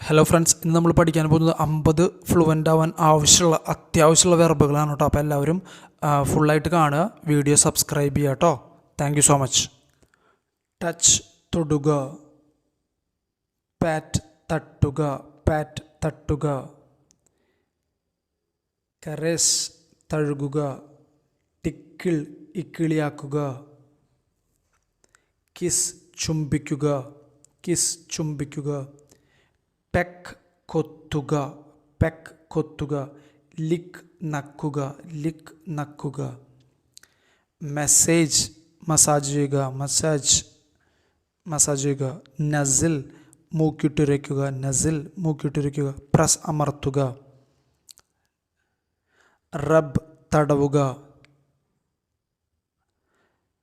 Hello friends ഇന്ന് നമ്മൾ പഠിക്കാൻ പോകുന്നത് അമ്പത് ഫ്ലുവന്റ് ആവാൻ ആവശ്യമുള്ള അത്യാവശ്യമുള്ള വെർബുകളാണ് കേട്ടോ. അപ്പോൾ എല്ലാവരും ഫുള്ളായിട്ട് കാണുക. വീഡിയോ സബ്സ്ക്രൈബ് ചെയ്യുക കേട്ടോ. താങ്ക് സോ മച്ച് ടച്ച് തൊടുക. പാറ്റ് തട്ടുക. പാറ്റ് തട്ടുക. കരസ് തഴുകുക. ടിക്കിൾ ഇക്കിളിയാക്കുക. കിസ് ചുംബിക്കുക. കിസ് ചുംബിക്കുക. പെക്ക് കൊത്തുക പെക്ക് കൊത്തുക ലിക്ക് നക്കുക ലിക്ക് നക്കുക. മെസ്സേജ് മസാജ് ചെയ്യുക മസാജ് മസാജ് ചെയ്യുക. നസിൽ മൂക്കിട്ടുരയ്ക്കുക നസിൽ മൂക്കിട്ടുരയ്ക്കുക. പ്രസ് അമർത്തുക. റബ് തടവുക.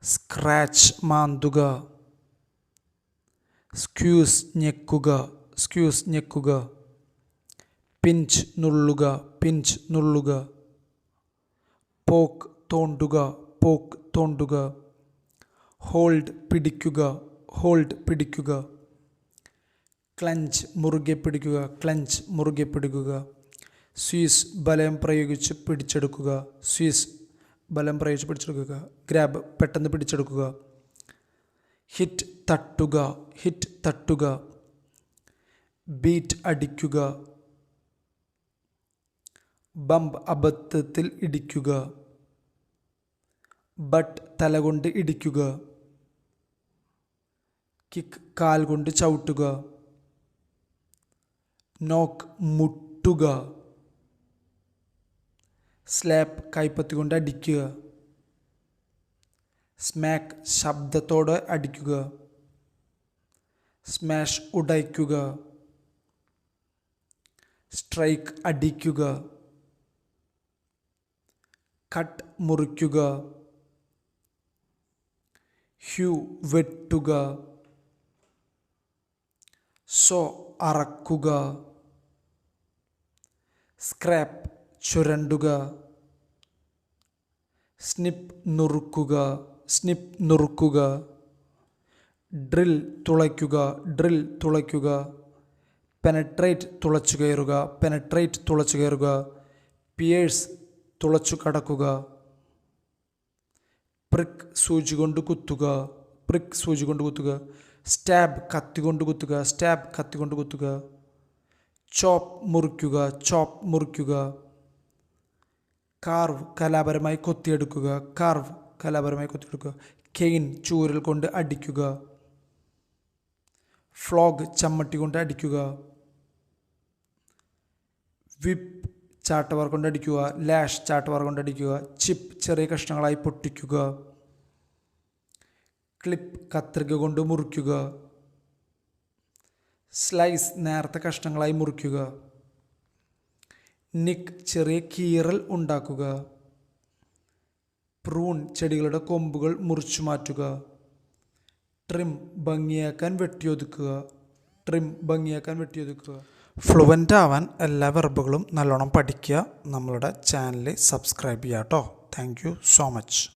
സ്ക്രാച്ച് മാന്തുക. സ്ക്യൂസ് ഞെക്കുക. സ്ക്യൂസ് ഞെക്കുക. പിഞ്ച് നുള്ളുക പിഞ്ച് നുള്ളുക. പോക്ക് തോണ്ടുക പോക്ക് തോണ്ടുക. ഹോൾഡ് പിടിക്കുക ഹോൾഡ് പിടിക്കുക. ക്ലഞ്ച് മുറുകെ പിടിക്കുക ക്ലഞ്ച് മുറുകെ പിടിക്കുക. സ്വീസ് ബലം പ്രയോഗിച്ച് പിടിച്ചെടുക്കുക. സ്വീസ് ബലം പ്രയോഗിച്ച് പിടിച്ചെടുക്കുക. ഗ്രാബ് പെട്ടെന്ന് പിടിച്ചെടുക്കുക. ഹിറ്റ് തട്ടുക ഹിറ്റ് തട്ടുക. ബീറ്റ് അടിക്കുക. ബംബ് അബദ്ധത്തിൽ ഇടിക്കുക. ബട്ട് തലകൊണ്ട് ഇടിക്കുക. കിക്ക് കാൽ കൊണ്ട് ചവിട്ടുക. നോക്ക് മുട്ടുക. സ്ലാപ്പ് കൈപ്പത്തി കൊണ്ട് അടിക്കുക. സ്മാക്ക് ശബ്ദത്തോടെ അടിക്കുക. സ്മാഷ് ഉടയ്ക്കുക. സ്ട്രൈക്ക് അടിക്കുക. കട്ട് മുറിക്കുക. ഹ്യൂ വെട്ടുക. സോ അറക്കുക. സ്ക്രാപ്പ് ചുരണ്ടുക. സ്നിപ്പ് നുറുക്കുക. സ്നിപ്പ് നുറുക്കുക. ഡ്രിൽ തുളയ്ക്കുക. ഡ്രിൽ തുളയ്ക്കുക. പെനട്രേറ്റ് തുളച്ചു കയറുക പെനട്രേറ്റ് തുളച്ചു കയറുക പിയേഴ്സ് തുളച്ചു കടക്കുക പ്രിക് സൂചി കൊണ്ട് കുത്തുക പ്രിക് സൂചി കൊണ്ട് കുത്തുക സ്റ്റാബ് കത്തി കൊണ്ട് കുത്തുക സ്റ്റാബ് കത്തി കൊണ്ട് കുത്തുക ചോപ്പ് മുറിക്കുക ചോപ്പ് മുറിക്കുക കാർവ് കലാപരമായി കൊത്തിയെടുക്കുക കാർവ് കലാപരമായി കൊത്തിയെടുക്കുക കെയിൻ ചൂരൽ കൊണ്ട് അടിക്കുക ഫ്ലോഗ് ചമ്മട്ടി കൊണ്ട് അടിക്കുക വിപ്പ് ചാട്ടവർ കൊണ്ട് അടിക്കുക ലാഷ് ചാട്ടവർ കൊണ്ട് അടിക്കുക ചിപ്പ് ചെറിയ കഷ്ണങ്ങളായി പൊട്ടിക്കുക ക്ലിപ്പ് കത്രിക കൊണ്ട് മുറിക്കുക സ്ലൈസ് നേർത്ത കഷ്ണങ്ങളായി മുറിക്കുക നിക്ക് ചെറിയ കീറൽ ഉണ്ടാക്കുക പ്രൂൺ ചെടികളുടെ കൊമ്പുകൾ മുറിച്ചു മാറ്റുക ട്രിം ഭംഗിയാക്കാൻ വെട്ടിയൊതുക്കുക ട്രിം ഭംഗിയാക്കാൻ വെട്ടിയൊതുക്കുക. ഫ്ലുവന്റ് ആവാൻ എല്ലാ വെർബുകളും നല്ലോണം പഠിക്കുക. നമ്മളുടെ ചാനൽ സബ്സ്ക്രൈബ് ചെയ്യുക കേട്ടോ താങ്ക് സോ മച്ച്